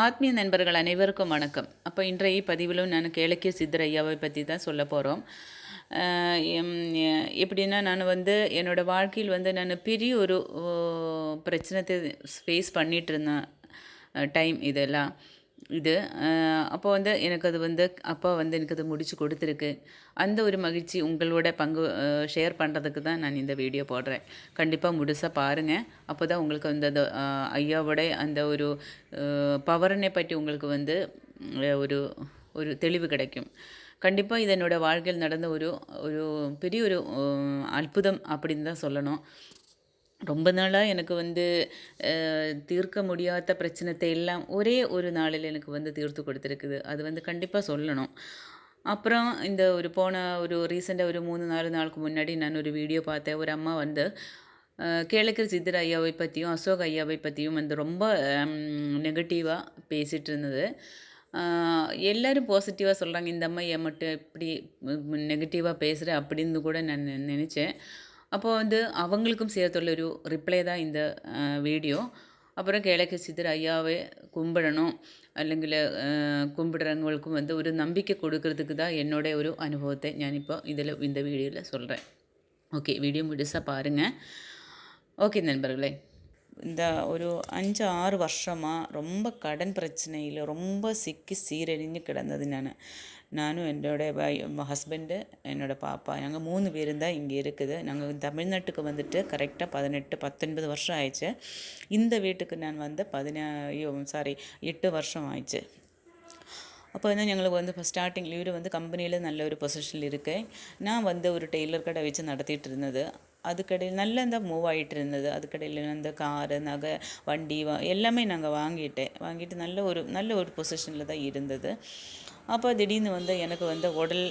ஆத்மீய நண்பர்கள் அனைவருக்கும் வணக்கம். அப்போ இன்றைய பதிவிலும் நான் கேளக்கிய சித்தர் ஐயாவை பற்றி தான் சொல்ல போகிறோம் எப்படின்னா நான் வந்து என்னோடய வாழ்க்கையில் வந்து நான் பெரிய ஒரு பிரச்சனத்தை ஃபேஸ் பண்ணிகிட்டு இருந்தேன். டைம் இதெல்லாம். இது. அப்போ வந்து எனக்கு அது வந்து அப்பா வந்து எனக்கு அது முடிச்சு கொடுத்துருக்கு. அந்த ஒரு மகிழ்ச்சி உங்களோட பங்கு ஷேர் பண்ணுறதுக்கு தான் நான் இந்த வீடியோ போடுறேன். கண்டிப்பாக முழுசாக பாருங்கள் அப்போ தான் உங்களுக்கு வந்து அந்த ஐயாவோட அந்த ஒரு பவரனை பற்றி உங்களுக்கு வந்து ஒரு ஒரு தெளிவு கிடைக்கும். கண்டிப்பாக இது என்னோடய வாழ்க்கையில் நடந்த ஒரு ஒரு பெரிய ஒரு அற்புதம் அப்படின்னு தான் சொல்லணும். ரொம்ப நாளாக எனக்கு வந்து தீர்க்க முடியாத பிரச்சனத்தை எல்லாம் ஒரே ஒரு நாளில் எனக்கு வந்து தீர்த்து கொடுத்துருக்குது. அது வந்து கண்டிப்பாக சொல்லணும். அப்புறம் இந்த ஒரு போன ஒரு ரீசெண்டாக ஒரு மூணு நாலு நாளுக்கு முன்னாடி நான் ஒரு வீடியோ பார்த்தேன். ஒரு அம்மா வந்து அஹ், கேளக்கர் சித்தர் ஐயாவை பற்றியும் அசோக் ஐயாவை பற்றியும் வந்து ரொம்ப நெகட்டிவாக பேசிகிட்டு இருந்தது. எல்லோரும் எல்லாரும் பாசிட்டிவாக சொல்கிறாங்க இந்த அம்மா ஏன் மட்டும் இப்படி நெகட்டிவாக பேசுகிற அப்படின்னு கூட நான் நினச்சேன். அப்போ வந்து அவங்களுக்கும் சேர்த்துள்ள ஒரு ரிப்ளை தான் இந்த வீடியோ அப்புறம் கிழக்கு சித்தர் ஐயாவை கும்பிடணும் അല്ലെങ്കിൽ கும்பிடுறவங்களுக்கும் வந்து ஒரு நம்பிக்கை கொடுக்கறதுக்கு தான் என்னோட ஒரு அனுபவத்தை ഞാനിപ്പോൾ இதில் இந்த வீடியோவில் சொல்கிறேன் ஓகே வீடியோ முழுசாக பாருங்கள் ஓகே நண்பர்களே இந்த ஒரு அஞ்சு ஆறு வருஷமாக ரொம்ப கடன் பிரச்சனையில் ரொம்ப சிக்கி சீரழிஞ்சு கிடந்தது நான் நானும் என்னோட ஹஸ்பண்டு என்னோட பாப்பா நாங்கள் மூணு பேரும் தான் இங்கே இருக்குது நாங்கள் தமிழ்நாட்டுக்கு வந்துட்டு கரெக்டாக பதினெட்டு பத்தொன்பது வருஷம் ஆயிடுச்சு இந்த வீட்டுக்கு நான் வந்து பதினா சாரி எட்டு வருஷம் ஆயிடுச்சு അപ്പോൾ എന്നാൽ ഞങ്ങൾ വന്ന് സ്റ്റാർട്ടിങ്ങിൽ ഇവർ വന്ന് കമ്പനിയിൽ നല്ലൊരു പൊസിഷനിൽ ഇരിക്കെ ഞാൻ വന്ന് ഒരു ടൈലർ കട വെച്ച് നടത്തിയിട്ടിരുന്നത് அதுக்கடையில் நல்ல இந்த மூவ் ஆகிட்டு இருந்தது. அதுக்கடையில் இந்த காரு நகை வண்டி வா எல்லாமே நாங்கள் வாங்கிட்டேன். வாங்கிட்டு நல்ல ஒரு நல்ல ஒரு பொசிஷனில் தான் இருந்தது. அப்போ திடீர்னு வந்து எனக்கு வந்து உடல்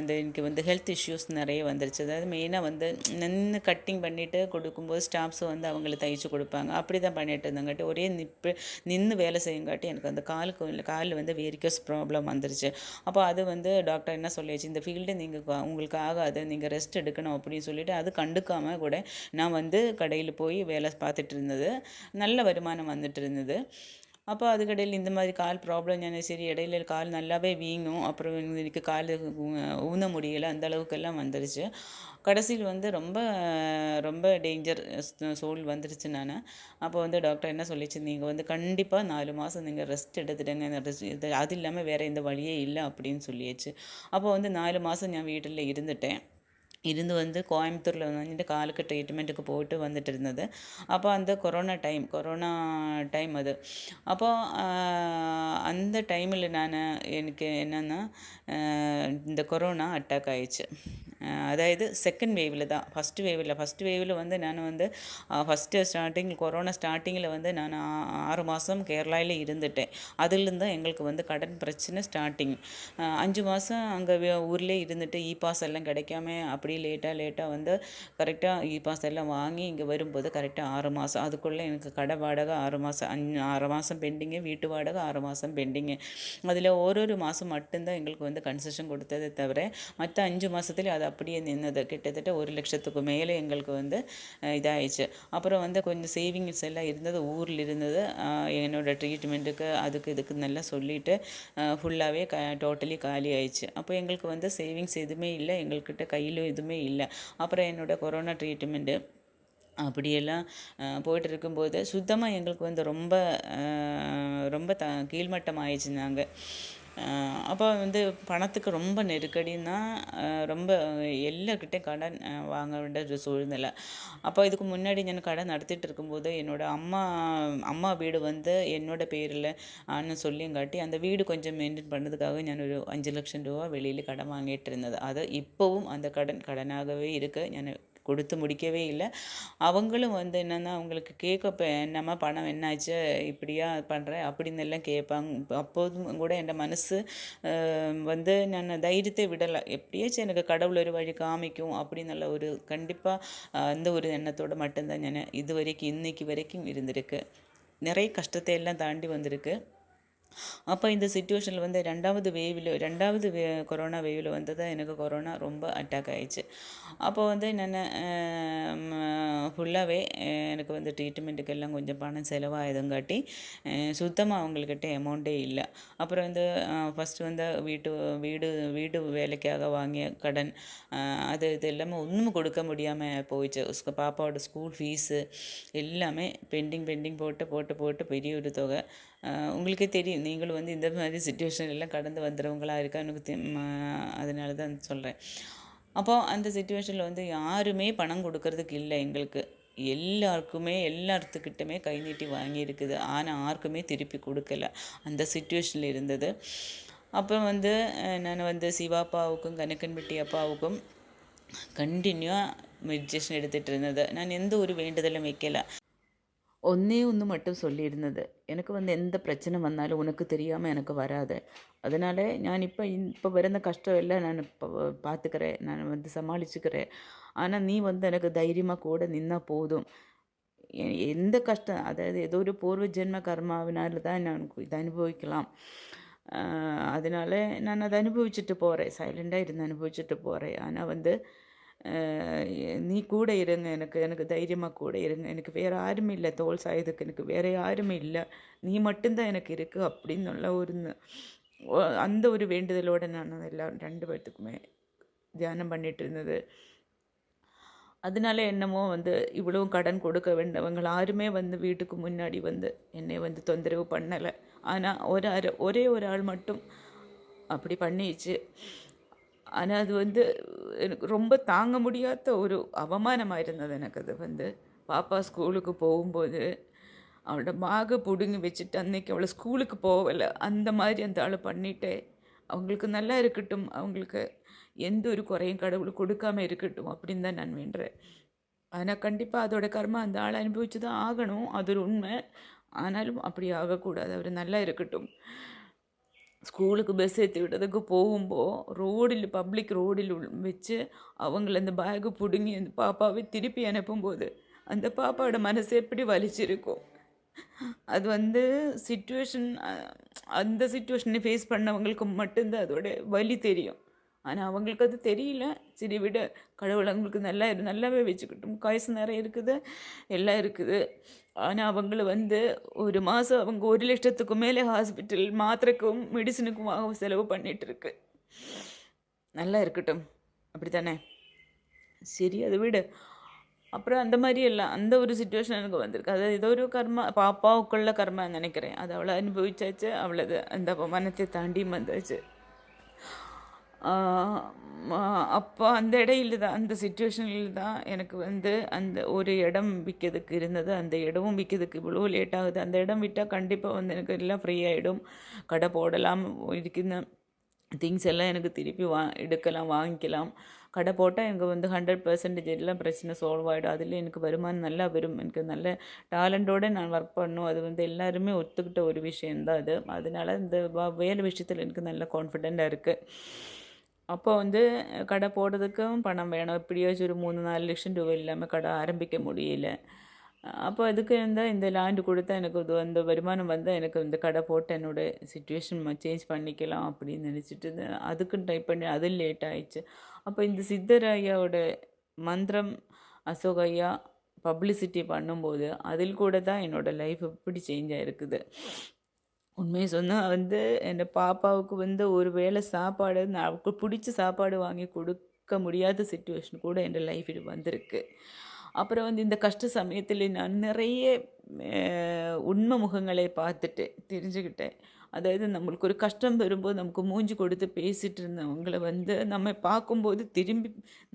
இந்த எனக்கு வந்து ஹெல்த் இஷ்யூஸ் நிறைய வந்துருச்சு. அதாவது மெயினாக வந்து நின்று கட்டிங் பண்ணிவிட்டு கொடுக்கும்போது ஸ்டாஃப்ஸ் வந்து அவங்களுக்கு தைச்சு கொடுப்பாங்க. அப்படி தான் பண்ணிட்டு இருந்தங்காட்டி ஒரே நிப்பு நின்று வேலை செய்யுங்காட்டி எனக்கு அந்த காலுக்கு காலில் வந்து வேரிக்கஸ் ப்ராப்ளம் வந்துருச்சு. அப்போ அது வந்து டாக்டர் என்ன சொல்லியாச்சு இந்த ஃபீல்டு நீங்கள் உங்களுக்கு ஆகாது. நீங்கள் ரெஸ்ட் எடுக்கணும் அப்படின்னு சொல்லிட்டு அது கண்டுக்காமல் கூட நான் வந்து கடையில் போய் வேலை பார்த்துட்டு இருந்தது. நல்ல வருமானம் வந்துட்டு இருந்தது. അപ്പോൾ അതിനിടയിൽ இந்த மாதிரி கால் ப்ராப்ளம் ഞാൻ சரி இடையில கால் நல்லாவே வீங்கும். அப்புறம் எனக்கு கால் ஊன முடியலை. அந்த அளவுக்கெல்லாம் வந்துடுச்சு கடைசியில் வந்து ரொம்ப ரொம்ப டேஞ்சர் சோல் வந்துருச்சு நான். அப்போ வந்து டாக்டர் என்ன சொல்லிச்சு? நீங்கள் வந்து கண்டிப்பாக நாலு மாதம் நீங்கள் ரெஸ்ட் எடுத்துடுங்க. இது அது இல்லாமல் வேறு எந்த வழியே இல்லை அப்படின்னு சொல்லியாச்சு. அப்போ வந்து நாலு மாதம் நான் வீட்டில் இருந்துட்டேன். இருந்து வந்து கோயம்புத்தூரில் வந்துட்டு காலுக்கு ட்ரீட்மெண்ட்டுக்கு போயிட்டு வந்துட்டு இருந்தது அப்போ அந்த கொரோனா டைம் கொரோனா டைம் அது. அப்போ அந்த டைமில் நான் எனக்கு என்னென்னா இந்த கொரோனா அட்டாக் ஆயிடுச்சு. அதாவது செகண்ட் வேவில் தான். ஃபஸ்ட் வேவில் ஃபஸ்ட் வேவில் வந்து நான் வந்து ஃபஸ்ட்டு ஸ்டார்டிங் கொரோனா ஸ்டார்டிங்கில் வந்து நான் ஆறு மாதம் கேரளாவில் இருந்துட்டேன். அதுலேருந்து தான் எங்களுக்கு வந்து கடன் பிரச்சனை ஸ்டார்டிங் அஞ்சு மாதம் அங்கே ஊர்லேயே இருந்துட்டு இ பாஸ் எல்லாம் கிடைக்காம அப்படியே லேட்டாக லேட்டாக வந்து கரெக்டாக இ பாஸ் எல்லாம் வாங்கி இங்கே வரும்போது கரெக்டாக ஆறு மாதம் அதுக்குள்ளே எனக்கு கடை வாடகை ஆறு மாதம் அஞ்சு ஆறு மாதம் பெண்டிங்கு வீட்டு வாடகை ஆறு மாதம் பெண்டிங்கு அதில் ஒரு ஒரு மாதம் மட்டும்தான் எங்களுக்கு வந்து கன்செஷன் கொடுத்ததே தவிர மற்ற அஞ்சு மாதத்துல அதை அப்படியே நின்னது. கிட்டத்தட்ட ஒரு லட்சத்துக்கு மேலே எங்களுக்கு வந்து இதாகிடுச்சு அப்புறம் வந்து கொஞ்சம் சேவிங்ஸ் எல்லாம் இருந்தது ஊரில் இருந்தது. என்னோடய ட்ரீட்மெண்ட்டுக்கு அதுக்கு இதுக்கு நல்லா சொல்லிவிட்டு ஃபுல்லாகவே க டோட்டலி காலி ஆயிடுச்சு. அப்போ எங்களுக்கு வந்து சேவிங்ஸ் எதுவுமே இல்லை எங்கள்கிட்ட கையிலும் எதுவுமே இல்லை. அப்புறம் என்னோட கொரோனா ட்ரீட்மெண்ட்டு அப்படியெல்லாம் போயிட்டு இருக்கும்போது சுத்தமாக எங்களுக்கு வந்து ரொம்ப ரொம்ப த கீழ்மட்டம் ஆயிடுச்சு நாங்கள் அப்போ வந்து பணத்துக்கு ரொம்ப நெருக்கடின்னா அஹ், ரொம்ப எல்லார்கிட்டையும் கடன் அஹ், வாங்க வேண்டிய ஒரு சூழ்நிலை அப்போ இதுக்கு முன்னாடி ഞാൻ கடன் நடத்திட்டு இருக்கும்போது என்னோட அம்மா அம்மா வீடு வந்து என்னோட பேரில் ஆன்னு சொல்லியும் அந்த வீடு கொஞ்சம் மெயின்டைன் பண்ணதுக்காக ഞാൻ ഒരു അഞ്ച് ലക്ഷം രൂപ വെളിയിൽ കടം വാങ്ങിയിട്ട് ഇരുന്നത് അത് ഇപ്പവും அந்த கடன் கடனாகவே இருக்கு ഞാൻ கொடுத்து முடிக்கவே இல்லை. அவங்களும் வந்து என்னென்னா அவங்களுக்கு கேட்க என்னம்மா பணம் என்னாச்சு? இப்படியா பண்ணுறேன் அப்படின்னு எல்லாம் கேட்பாங்க அப்போதும் கூட என் மனசு வந்து நான் தைரியத்தை விடலை. எப்படியாச்சும் எனக்கு கடவுள் ஒரு வழி காமிக்கும் அப்படின்னுள்ள ஒரு கண்டிப்பாக அந்த ஒரு எண்ணத்தோடு மட்டும்தான் நான் இது வரைக்கும் இன்னைக்கு வரைக்கும் இருந்திருக்கு. நிறைய கஷ்டத்தை எல்லாம் தாண்டி வந்திருக்கு. அப்போ இந்த சுச்சுவேஷனில் வந்து ரெண்டாவது வேவில் ரெண்டாவது வே கொரோனா வேவில் வந்து தான் எனக்கு கொரோனா ரொம்ப அட்டாக் ஆயிடுச்சு. அப்போ வந்து நான் ஃபுல்லாகவே எனக்கு வந்து ட்ரீட்மெண்ட்டுக்கு எல்லாம் கொஞ்சம் பணம் செலவாயதுங்காட்டி சுத்தமாக அவங்கக்கிட்ட அமௌண்ட்டே இல்லை. அப்புறம் வந்து ஃபஸ்ட்டு வந்து வீட்டு வீடு வீடு வேலைக்காக வாங்கிய கடன் அது இது எல்லாமே ஒன்றும் கொடுக்க முடியாமல் போயிடுச்சு. பாப்பாவோட ஸ்கூல் ஃபீஸு எல்லாமே பெண்டிங் பெண்டிங் போட்டு போட்டு போட்டு பெரிய ஒரு தொகை. உங்களுக்கே தெரியும். நீங்களும் வந்து இந்த மாதிரி சுச்சுவேஷன் எல்லாம் கடந்து வந்துடுறவங்களாக இருக்கா எனக்கு அதனால தான் சொல்கிறேன் அப்போ அந்த சுச்சுவேஷனில் வந்து யாருமே பணம் கொடுக்கறதுக்கு இல்லை எங்களுக்கு. எல்லாருக்குமே எல்லாத்துக்கிட்டமே கை நீட்டி வாங்கியிருக்குது. ஆனால் யாருக்குமே திருப்பி கொடுக்கல. அந்த சுச்சுவேஷனில் இருந்தது. அப்போ வந்து நான் வந்து சிவாப்பாவுக்கும் அப்பாவுக்கும் அப்பாவுக்கும் கண்டினியூவாக மெடிடேஷன் எடுத்துகிட்டு இருந்தது. நான் எந்த ஒரு வேண்டுதலும் வைக்கல. ஒன்றே ஒன்று மட்டும் சொல்லியிருந்தது. எனக்கு வந்து எந்த பிரச்சனை வந்தாலும் உனக்கு தெரியாமல் எனக்கு வராது. அதனால் நான் இப்போ இப்போ வருந்த கஷ்டம் இல்லை நான் இப்போ பார்த்துக்கிறேன் நான் வந்து சமாளிச்சுக்கிறேன். ஆனால் நீ வந்து எனக்கு தைரியமாக கூட நின்னால் போதும். எந்த கஷ்டம் அதாவது ஏதோ ஒரு பூர்வ ஜென்ம கர்மாவினால தான் நான் இதை அனுபவிக்கலாம். அதனால் நான் அதை அனுபவிச்சுட்டு போகிறேன் சைலண்டாக இருந்து அனுபவிச்சுட்டு போகிறேன் ஆனால் வந்து நீ கூட இருங்க எனக்கு எனக்கு தைரியமாக கூட இருங்க. எனக்கு வேறு யாருமே இல்லை தோல் சாயதுக்கு எனக்கு வேறு யாருமே இல்லை. நீ மட்டும்தான் எனக்கு இருக்குது அப்படின்னு உள்ள ஒரு அந்த ஒரு வேண்டுதலோடு நான் எல்லாம் ரெண்டு பேர்த்துக்குமே தியானம் பண்ணிட்டு இருந்தது. அதனால என்னமோ வந்து இவ்வளவும் கடன் கொடுக்க வேண்டவங்க யாருமே வந்து வீட்டுக்கு முன்னாடி வந்து என்னை வந்து தொந்தரவு பண்ணலை. ஆனால் ஒரு ஒரே ஒரு ஆள் மட்டும் அப்படி பண்ணிச்சு. ஆனால் அது வந்து எனக்கு ரொம்ப தாங்க முடியாத ஒரு அவமானமாக இருந்தது எனக்கு. அது வந்து பாப்பா ஸ்கூலுக்கு போகும்போது அவளோட மாக பிடுங்கி வச்சுட்டு அன்னைக்கு அவளை ஸ்கூலுக்கு போகலை. அந்த மாதிரி அந்த ஆள் பண்ணிட்டே அவங்களுக்கு நல்லா இருக்கட்டும் அவங்களுக்கு எந்த ஒரு குறையும் கடவுள் கொடுக்காம இருக்கட்டும் அப்படின்னு தான் நான் வேண்டுறேன் ஆனால் கண்டிப்பாக அதோட கர்மா அந்த ஆள் அனுபவிச்சு தான் ஆகணும். அது ஒரு உண்மை. ஆனாலும் அப்படி ஆகக்கூடாது. அவர் நல்லா இருக்கட்டும். ஸ்கூலுக்கு பஸ் ஏற்றி விட்டதுக்கு போகும்போது ரோடில் பப்ளிக் ரோடில் வச்சு அவங்கள அந்த பேகு பிடுங்கி அந்த பாப்பாவை திருப்பி அனுப்பும்போது அந்த பாப்பாவோட மனசு எப்படி வலிச்சிருக்கும் அது வந்து சுச்சுவேஷன் அந்த சுச்சுவேஷனை ஃபேஸ் பண்ணவங்களுக்கு மட்டும்தான் அதோட வலி தெரியும். ஆனால் அவங்களுக்கு அது தெரியல. சரி விட கடவுள் அவங்களுக்கு நல்லா இரு- நல்லாவே வச்சுக்கிட்டும். காய்ச்சல் நிறைய இருக்குது எல்லாம் இருக்குது. ஆனால் அவங்கள வந்து ஒரு மாதம் அவங்க ஒரு லட்சத்துக்கு மேலே ஹாஸ்பிட்டல் மாத்திரைக்கும் மெடிசனுக்கும் ஆக செலவு பண்ணிகிட்டு இருக்கு நல்லா இருக்கட்டும். அப்படி தானே சரி அதை விட. அப்புறம் அந்த மாதிரி எல்லாம் அந்த ஒரு சுச்சுவேஷன் எனக்கு வந்திருக்கு. அதாவது ஏதோ ஒரு கர்மா பாப்பாவுக்குள்ள கர்மா நினைக்கிறேன். அது அவளை அனுபவிச்சாச்சு அவளது அந்த மனத்தை தாண்டியும் வந்தாச்சு. அப்போ அந்த இடையில தான் அந்த சுச்சுவேஷனில் தான் எனக்கு வந்து அந்த ஒரு இடம் விற்கிறதுக்கு இருந்தது. அந்த இடமும் விற்கிறதுக்கு இவ்வளோ லேட் ஆகுது. அந்த இடம் விட்டால் கண்டிப்பாக வந்து எனக்கு எல்லாம் ஃப்ரீ ஆகிடும் கடை போடலாம் இருக்கிற திங்ஸ் எல்லாம் எனக்கு திருப்பி வா எடுக்கலாம் வாங்கிக்கலாம். கடை போட்டால் எனக்கு வந்து ஹண்ட்ரட் பர்சன்டேஜ் எல்லாம் பிரச்சனை சால்வ் ஆகிடும் அதில் எனக்கு வருமானம் நல்லா வரும். எனக்கு நல்ல டேலண்டோடு நான் ஒர்க் பண்ணும் அது வந்து எல்லாருமே ஒத்துக்கிட்ட ஒரு விஷயந்தான் அது. அதனால் இந்த வேலை விஷயத்தில் எனக்கு நல்ல கான்ஃபிடெண்ட்டாக இருக்குது அப்போ வந்து கடை போடுறதுக்கும் பணம் வேணும். எப்படியாச்சும் ஒரு மூணு நாலு லட்சம் ரூபா இல்லாமல் கடை ஆரம்பிக்க முடியல. அப்போ அதுக்கு இருந்தால் இந்த லேண்டு கொடுத்தா எனக்கு இது அந்த வருமானம் வந்தால் எனக்கு இந்த கடை போட்டு என்னோட சுச்சுவேஷன் சேஞ்ச் பண்ணிக்கலாம் அப்படின்னு நினச்சிட்டு அதுக்கும் ட்ரை பண்ணி அது லேட் ஆயிடுச்சு. அப்போ இந்த சித்தராயாவோட மந்திரம் அசோக் ஐயா பப்ளிசிட்டி பண்ணும்போது அதில் கூட தான் என்னோட லைஃப் எப்படி சேஞ்ச் ஆகிருக்குது உண்மையை சொன்னால் வந்து என் பாப்பாவுக்கு வந்து ஒரு வேளை சாப்பாடு நான் அவளுக்கு பிடிச்ச சாப்பாடு வாங்கி கொடுக்க முடியாத சுச்சுவேஷன் கூட என் லைஃப்பில் வந்திருக்கு. அப்புறம் வந்து இந்த கஷ்ட சமயத்தில் நான் நிறைய உண்மை முகங்களை பார்த்துட்டு தெரிஞ்சுக்கிட்டேன் அதாவது நம்மளுக்கு ஒரு கஷ்டம் வரும்போது நமக்கு மூஞ்சி கொடுத்து பேசிட்டு இருந்தவங்களை வந்து நம்ம பார்க்கும்போது திரும்பி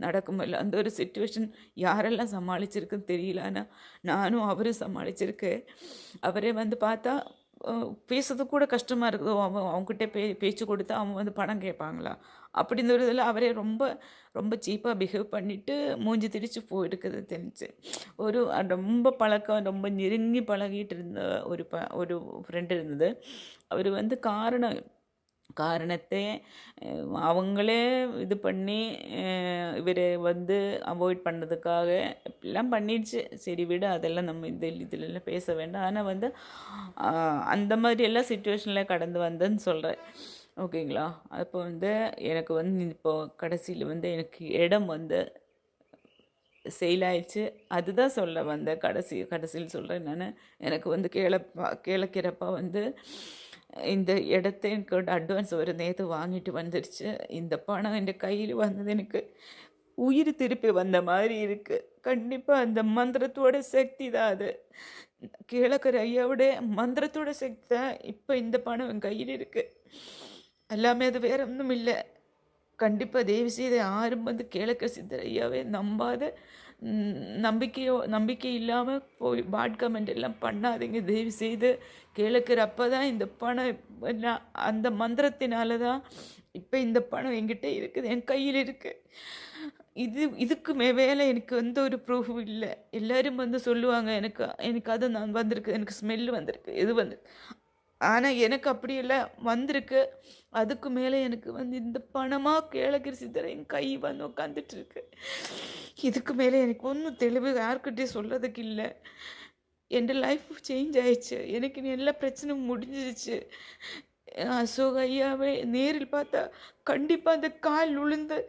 நடக்குமில்ல அந்த ஒரு சுச்சுவேஷன் யாரெல்லாம் சமாளிச்சிருக்குன்னு தெரியல. ஆனால் நானும் அவரும் சமாளிச்சிருக்கேன் அவரே வந்து பார்த்தா பேசுறது கூட கஷ்டமாக இருக்குது. அவன் அவங்ககிட்ட பே பேச்சு கொடுத்தா அவன் வந்து பணம் கேட்பாங்களா? அப்படின்னு ஒரு இதில் அவரே ரொம்ப ரொம்ப சீப்பாக பிஹேவ் பண்ணிவிட்டு மூஞ்சி திரிச்சு போயிருக்குது தெரிஞ்சு. ஒரு ரொம்ப பழக்கம் ரொம்ப நெருங்கி பழகிட்டு இருந்த ஒரு ப ஒரு ஃப்ரெண்டு இருந்தது. அவர் வந்து காரணம் காரணத்தை அவங்களே இது பண்ணி இவர் வந்து அவாய்ட் பண்ணதுக்காக எல்லாம் பண்ணிடுச்சு. சரி விடு அதெல்லாம் நம்ம இந்த இதிலெல்லாம் பேச வேண்டாம். ஆனால் வந்து அந்த மாதிரி எல்லாம் சுச்சுவேஷனில் கடந்து வந்தேன்னு சொல்கிறேன் ஓகேங்களா? அப்போ வந்து எனக்கு வந்து இப்போது கடைசியில் வந்து எனக்கு இடம் வந்து சேல் ஆயிடுச்சு. அதுதான் சொல்ல வந்தேன். கடைசி கடைசியில் சொல்கிறேன் நான். எனக்கு வந்து கேளப்பா கேளக்கிறப்ப வந்து இந்த இடத்த எனக்கு அட்வான்ஸ் ஒரு நேற்று வாங்கிட்டு வந்துடுச்சு இந்த பணம் என் கையில் வந்தது எனக்கு உயிர் திருப்பி வந்த மாதிரி இருக்குது கண்டிப்பாக அந்த மந்திரத்தோட சக்தி தான் அது. கேளக்கர் ஐயாவோட மந்திரத்தோட சக்தி தான் இப்போ இந்த பணம் என் கையில் இருக்குது எல்லாமே அது வேற ஒன்றும் இல்லை. கண்டிப்பாக தேவி செய்த யாரும் வந்து கேளக்க சித்தர் ஐயாவே நம்பாத நம்பிக்கையோ நம்பிக்கை இல்லாமல் போய் பேட் கமெண்ட் எல்லாம் பண்ணாதீங்க. தயவு செய்து கேளக்கர் அப்போ தான் இந்த பணம் எல்லாம் அந்த மந்திரத்தினால தான் இப்போ இந்த பணம் என்கிட்ட இருக்குது என் கையில் இருக்குது இது இதுக்கு மே வேலை எனக்கு எந்த ஒரு ப்ரூஃபும் இல்லை. எல்லோரும் வந்து சொல்லுவாங்க எனக்கு எனக்கு அது நான் வந்திருக்கு எனக்கு ஸ்மெல் வந்திருக்கு இது வந்து ஆனால் எனக்கு அப்படி இல்லை வந்திருக்கு. அதுக்கு மேலே எனக்கு வந்து இந்த பணமாக கேளகிரி சித்தரை என் கை வந்து உட்காந்துட்டு இருக்கு. இதுக்கு மேலே எனக்கு ஒன்றும் தெளிவு யாருக்கிட்டேயும் சொல்கிறதுக்கு இல்லை. என் லைஃப் சேஞ்ச் ஆயிடுச்சு. எனக்கு எல்லா பிரச்சனையும் முடிஞ்சிருச்சு. அசோக் ஐயாவை நேரில் பார்த்தா கண்டிப்பாக அந்த கால் உளுந்து.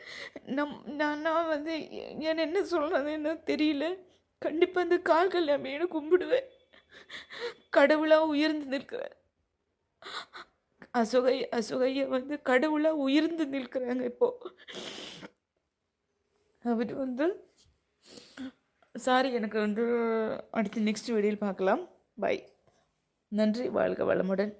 நம் நான் நான் வந்து என் என்ன சொல்கிறதுன்னு தெரியல. கண்டிப்பாக அந்த கால்கள் நம்ம கும்பிடுவேன். கடவுளாக உயர்ந்து நிற்கிறேன். அசோகை அசோகையா வந்து கடவுளாக உயர்ந்து நிற்கிறாங்க இப்போது அவர் வந்து சாரி எனக்கு வந்து அடுத்து நெக்ஸ்ட் வீடியோவில் பார்க்கலாம். பை நன்றி வாழ்க வளமுடன்.